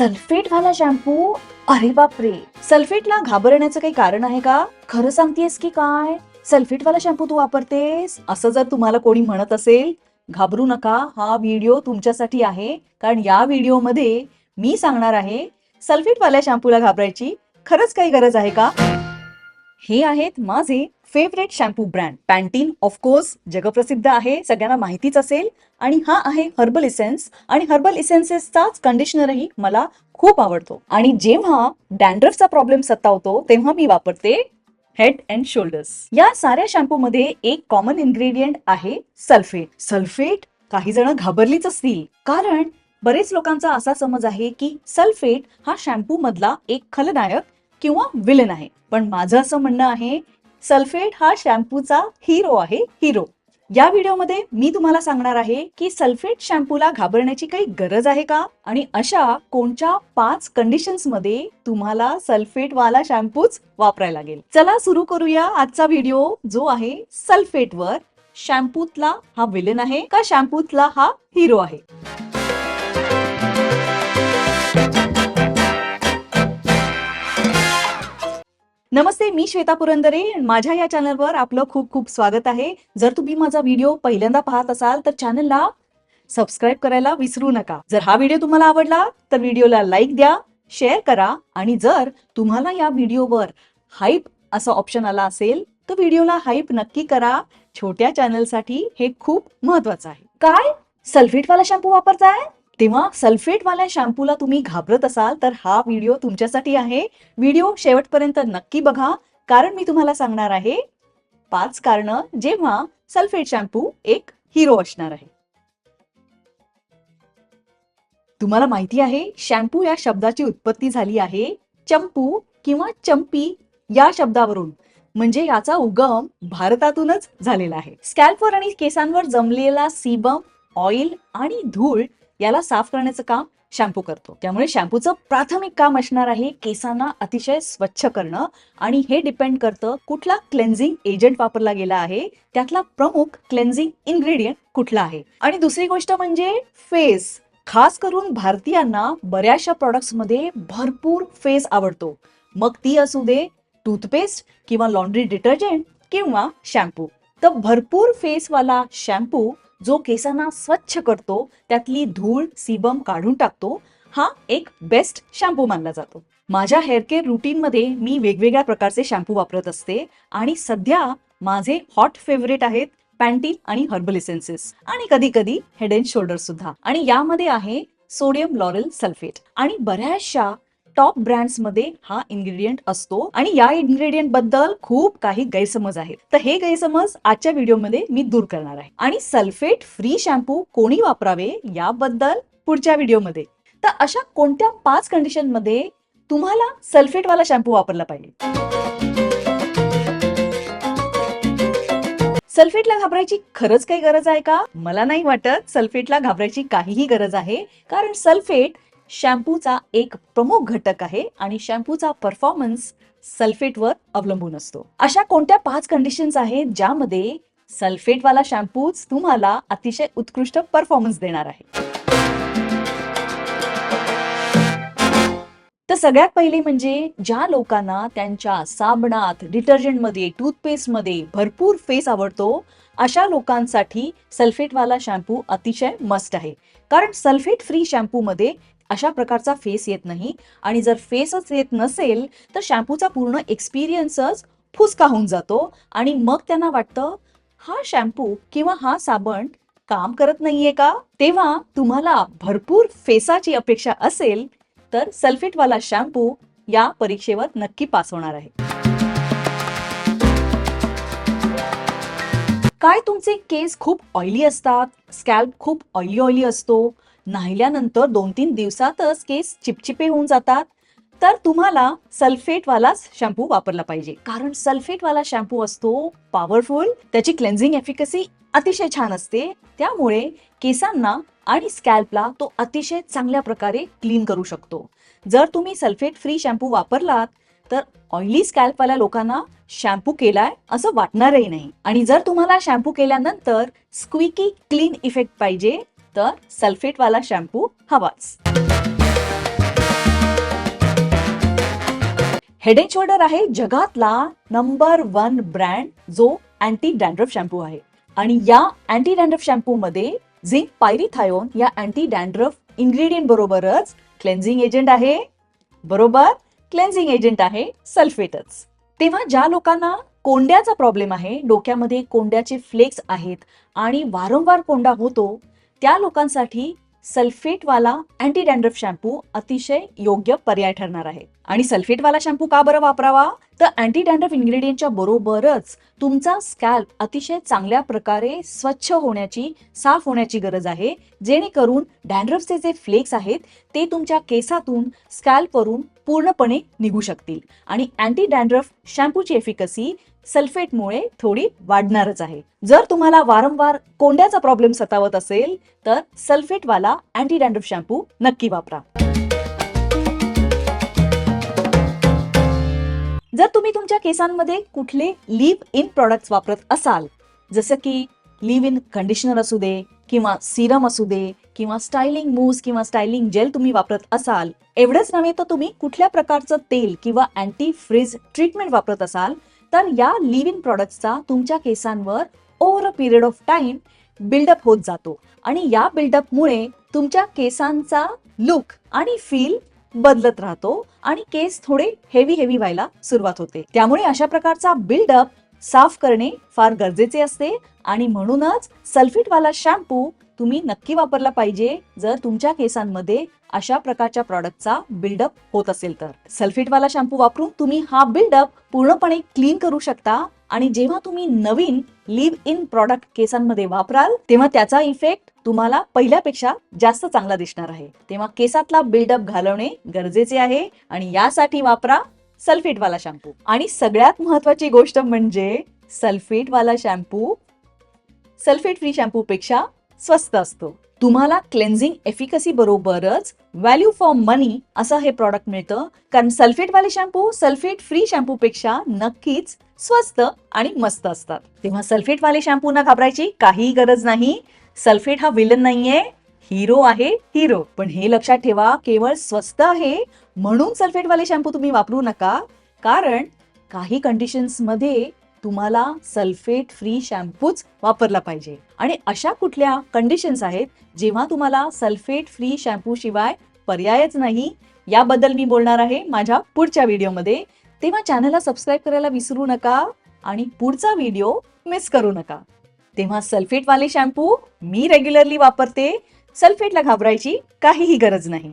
Sulphate वाला shampoo अरे बापरे. सल्फेटला घाबरण्याचं काही कारण आहे का? खरं सांगतेस की काय? सल्फेट वाला शॅम्पू तू वापरतेस? असं जर तुम्हाला कोणी म्हणत असेल घाबरू नका हा व्हिडिओ तुमच्यासाठी आहे. कारण या व्हिडिओमध्ये मी सांगणार आहे सल्फेट वाल्या शॅम्पूला घाबरायची खरंच काही गरज आहे का? हे आहेत माझे favourite shampoo brand Pantene of course जगप्रसिद्ध आहे सगळ्यांना माहितीच असेल. आणि हा आहे हर्बल इसेन्स आणि हर्बल इसेन्सेसचाच कंडिशनरही मला खूप आवडतो. आणि जेव्हा डॅन्ड्रफचा प्रॉब्लेम सतावतो तेव्हा मी वापरते हेड अँड शोल्डर्स या साऱ्या शॅम्पू मध्ये एक कॉमन इन्ग्रेडियंट आहे सल्फेट सल्फेट काही जण घाबरलीच असतील. कारण बरेच लोकांचा असा समज आहे की सल्फेट हा शॅम्पू मधला एक खलनायक किंवा विलन आहे. पण माझं असं म्हणणं आहे सल्फेट हा शॅम्पूचा हिरो आहे हिरो. या व्हिडिओमध्ये मी तुम्हाला सांगणार आहे की सल्फेट शॅम्पूला घाबरण्याची काही गरज आहे का? आणि अशा कोणत्या पाच कंडिशन्समध्ये तुम्हाला सल्फेट वाला शॅम्पूच वापरायला लागेल? चला सुरू करूया आजचा व्हिडिओ जो आहे सल्फेट वर शॅम्पूतला हा विलन आहे का शॅम्पूतला हा हिरो आहे? नमस्ते मी श्वेता पुरंदरे. माझ्या या चॅनलवर आपलं खूप खूप स्वागत आहे. जर तुम्ही माझा व्हिडिओ पहिल्यांदा पाहत असाल तर चॅनलला सबस्क्राईब करायला विसरू नका. जर हा व्हिडिओ तुम्हाला आवडला तर व्हिडिओला लाईक द्या शेअर करा आणि जर तुम्हाला या व्हिडिओवर हाईप असा ऑप्शन आला असेल तर व्हिडिओला हाईप नक्की करा. छोट्या चॅनलसाठी हे खूप महत्वाचं आहे. काय? सल्फेटवाला शॅम्पू वापरताय? तेव्हा सल्फेटवाल्या शॅम्पूला तुम्ही घाबरत असाल तर हा व्हिडिओ तुमच्यासाठी आहे. व्हिडिओ शेवटपर्यंत नक्की बघा. कारण मी तुम्हाला सांगणार आहे पाच कारण जेव्हा सल्फेट शॅम्पू एक हिरो असणार आहे. तुम्हाला माहिती आहे शॅम्पू या शब्दाची उत्पत्ती झाली आहे चंपू किंवा चंपी या शब्दावरून. म्हणजे याचा उगम भारतातूनच झालेला आहे. स्कॅल्पवर आणि केसांवर जमलेला सीबम ऑइल आणि धूळ याला साफ करण्याचं काम शॅम्पू करतो. त्यामुळे शॅम्पूचं प्राथमिक काम असणार आहे केसांना अतिशय स्वच्छ करणं आणि हे डिपेंड करतं कुठला क्लेन्झिंग एजंट वापरला गेला आहे त्यातला प्रमुख क्लेन्झिंग इन्ग्रेडियंट कुठला आहे. आणि दुसरी गोष्ट म्हणजे फेस. खास करून भारतीयांना बऱ्याचशा प्रॉडक्ट्समध्ये भरपूर फेस आवडतो. मग ती असू दे टूथपेस्ट किंवा लॉन्ड्री डिटर्जंट किंवा शॅम्पू. तर भरपूर फेसवाला शॅम्पू जो केसांना स्वच्छ करतो त्यातली धूळ सीबम काढून टाकतो हा एक बेस्ट शॅम्पू मानला जातो. माझ्या हेअर केअर रुटीनमध्ये मी वेगवेगळ्या प्रकारचे शॅम्पू वापरत असते आणि सध्या माझे हॉट फेवरेट आहेत पॅन्टीन आणि हर्बल इसेन्सेस आणि कधी कधी हेड अँड शोल्डर सुद्धा. आणि यामध्ये आहे सोडियम लॉरेल सल्फेट आणि बऱ्याचशा टॉप ब्रँड्समध्ये हा इन्ग्रेडियंट असतो. आणि या इन्ग्रेडियंटबद्दल खूप काही गैरसमज आहेत. तर हे गैरसमज आजच्या व्हिडिओमध्ये मी दूर करणार आहे. आणि सल्फेट फ्री शॅम्पू कोणी वापरावे याबद्दल पुढच्या व्हिडिओमध्ये तर अशा कोणत्या पाच कंडिशनमध्ये तुम्हाला सल्फेटवाला शॅम्पू वापरला पाहिजे? सल्फेटला घाबरायची खरंच काही गरज आहे का? मला नाही वाटत सल्फेटला घाबरायची काहीही गरज आहे. कारण सल्फेट शॅम्पूचा एक प्रमुख घटक आहे आणि शॅम्पूचा परफॉर्मन्स सल्फेटवर अवलंबून असतो. अशा कोणत्या पाच कंडिशन्स आहेत ज्यामध्ये सल्फेटवाला शॅम्पूच तुम्हाला अतिशय उत्कृष्ट परफॉर्मन्स देणार आहे? तर सगळ्यात पहिले म्हणजे ज्या लोकांना त्यांच्या साबणात डिटर्जंटमध्ये टूथपेस्टमध्ये भरपूर फेस आवडतो अशा लोकांसाठी सल्फेटवाला शॅम्पू अतिशय मस्ट आहे. कारण सल्फेट फ्री शॅम्पूमध्ये अशा प्रकारचा फेस येत नाही. आणि जर फेसच येत नसेल तर शॅम्पूचा पूर्ण एक्सपिरियन्सच फुसका होऊन जातो. आणि मग त्यांना वाटतं हा शॅम्पू किंवा हा साबण काम करत नाहीये का? तेव्हा तुम्हाला भरपूर फेसाची अपेक्षा असेल तर सल्फेटवाला शॅम्पू या परीक्षेवर नक्की पास होणार आहे. काय तुमचे केस खूप ऑइली असतात? स्कॅल्प खूप ऑइली ऑइली असतो? नाहिल्यानंतर दोन तीन दिवसातच केस चिपचिपे होऊन जातात. तर तुम्हाला सल्फेटवालाच शॅम्पू वापरला पाहिजे. कारण सल्फेटवाला शॅम्पू असतो पॉवरफुल त्याची क्लेन्झिंग एफिकसी अतिशय छान असते. त्यामुळे केसांना आणि स्कॅल्पला तो अतिशय चांगल्या प्रकारे क्लीन करू शकतो. जर तुम्ही सल्फेट फ्री शॅम्पू वापरलात तर ऑइली स्कॅल्पवाल्या लोकांना शॅम्पू केलाय असं वाटणारही नाही. आणि जर तुम्हाला शॅम्पू केल्यानंतर स्क्विकी क्लीन इफेक्ट पाहिजे तर सल्फेटवाला शॅम्पू हवाच. हेड अँड शोल्डर आहे जगातला नंबर वन ब्रँड जो अँटी डॅन्ड्रफ शॅम्पू आहे. आणि या अँटी डॅन्ड्रफ शॅम्पू मध्ये झिंक पायरीथायोन या अँटी डॅन्ड्रफ इन्ग्रेडियंट बरोबरच क्लेन्झिंग एजंट आहे. बरोबर? क्लेन्झिंग एजंट आहे सल्फेटच. तेव्हा ज्या लोकांना कोंड्याचा प्रॉब्लेम आहे डोक्यामध्ये कोंड्याचे फ्लेक्स आहेत आणि वारंवार कोंडा होतो त्या लोकांसाठी सल्फेटवाला अँटी डॅन्ड्रफ शॅम्पू अतिशय योग्य पर्याय ठरणार आहे. आणि सल्फेटवाला शॅम्पू का बरं वापरावा? तर अँटी डॅन्ड्रफ इन्ग्रेडियंटच्या बरोबरच तुमचा स्कॅल्प अतिशय चांगल्या प्रकारे स्वच्छ होण्याची साफ होण्याची गरज आहे. जेणेकरून डॅन्ड्रफचे जे फ्लेक्स आहेत ते तुमच्या केसातून स्कॅल्पवरून पूर्णपणे निघू शकतील. आणि अँटी डॅन्ड्रफ शॅम्पूची एफिकसी सल्फेटमुळे थोडी वाढणारच आहे. जर तुम्हाला वारंवार कोंड्याचा प्रॉब्लेम सतावत असेल तर सल्फेटवाला अँटी डॅन्ड्रफ शॅम्पू नक्की वापरा. जर तुम्ही तुमच्या केसांमध्ये कुठले लिव्ह इन प्रॉडक्ट्स वापरत असाल जसं की लिव्ह इन कंडिशनर असू दे किंवा सिरम असू दे किंवा स्टायलिंग मूज किंवा स्टायलिंग जेल तुम्ही वापरत असाल एवढंच नव्हे तर तुम्ही कुठल्या प्रकारचं तेल किंवा अँटी फ्रीज ट्रीटमेंट वापरत असाल तर या लिव्ह इन प्रॉडक्टचा तुमच्या केसांवर over a period of time buildup होत जातो. आणि या बिल्डअपमुळे तुमच्या केसांचा लुक आणि फील बदलत राहतो आणि केस थोडे हेवी हेवी व्हायला सुरुवात होते. त्यामुळे अशा प्रकारचा बिल्डअप साफ करणे फार गरजेचे असते. आणि म्हणूनच सल्फेटवाला शॅम्पू तुम्ही नक्की वापरला पाहिजे जर तुमच्या केसांमध्ये अशा प्रकारच्या प्रॉडक्टचा बिल्डअप होत असेल तर. सल्फेटवाला शॅम्पू वापरून तुम्ही हा बिल्डअप पूर्णपणे क्लीन करू शकता आणि जेव्हा तुम्ही नवीन लिव्ह इन प्रॉडक्ट केसांमध्ये वापराल तेव्हा त्याचा इफेक्ट तुम्हाला पहिल्यापेक्षा जास्त चांगला दिसणार आहे. तेव्हा केसातला बिल्डअप घालवणे गरजेचे आहे आणि यासाठी वापरा सल्फेटवाला शॅम्पू. आणि सगळ्यात महत्वाची गोष्ट म्हणजे सल्फेटवाला शॅम्पू. सल्फेट फ्री शॅम्पू पेक्षा स्वस्त असतो. तुम्हाला क्लेन्झिंग एफिकसी बरोबरच व्हॅल्यू फॉर मनी असं हे प्रॉडक्ट मिळतं. कारण सल्फेटवाले शॅम्पू सल्फेट फ्री शॅम्पू पेक्षा नक्कीच स्वस्त आणि मस्त असतात. तेव्हा सल्फेटवाले शॅम्पू न घाबरायची काही गरज नाही. सल्फेट हा विलन नाहीये. हिरो आहे हिरो पण हे लक्षात ठेवा केवळ स्वस्त आहे. म्हणून सल्फेटवाले शॅम्पू तुम्ही वापरू नका. कारण काही कंडिशन्समध्ये तुम्हाला सल्फेट फ्री शॅम्पूच वापरला पाहिजे. आणि अशा कुठल्या कंडिशन्स आहेत जेव्हा तुम्हाला सल्फेट फ्री शॅम्पू शिवाय पर्यायच नाही याबद्दल मी बोलणार आहे माझ्या पुढच्या व्हिडिओमध्ये. तेव्हा चॅनलला सबस्क्राईब करायला विसरू नका आणि पुढचा व्हिडिओ मिस करू नका. तेव्हा सल्फेटवाले शॅम्पू मी रेग्युलरली वापरते. सल्फेटला घाबरायची काहीही गरज नाही.